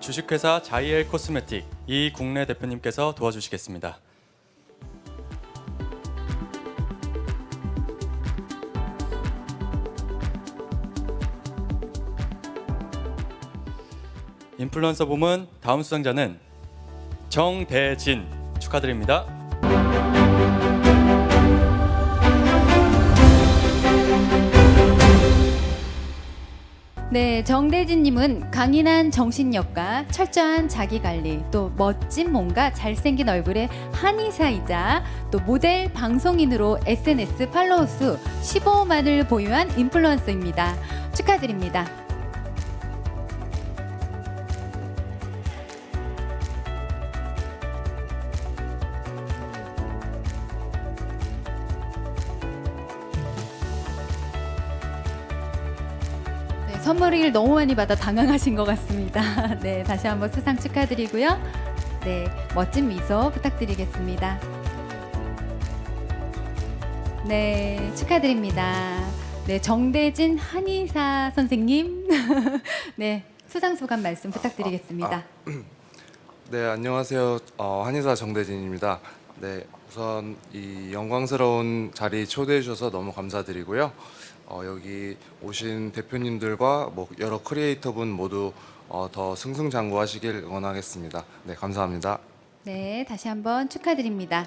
주식회사 자이엘 코스메틱 이 국내 대표님께서 도와주시겠습니다. 인플루언서 부문 다음 수상자는 정대진 축하드립니다. 네, 정대진님은 강인한 정신력과 철저한 자기관리, 또 멋진 몸과 잘생긴 얼굴의 한의사이자 또 모델 방송인으로 SNS 팔로워 수 15만을 보유한 인플루언서입니다. 축하드립니다. 선물을 너무 많이 받아 당황하신 것 같습니다. 네, 다시 한번 수상 축하드리고요. 네, 멋진 미소 부탁드리겠습니다. 네, 축하드립니다. 네, 정대진 한의사 선생님. 네, 수상 소감 말씀 부탁드리겠습니다. 네 안녕하세요 어, 한의사 정대진입니다. 네 우선 이 영광스러운 자리 초대해 주셔서 너무 감사드리고요. 어, 여기 오신 대표님들과 뭐 여러 크리에이터분 모두 어, 더 승승장구하시길 원하겠습니다. 네 감사합니다. 네, 다시 한번 축하드립니다.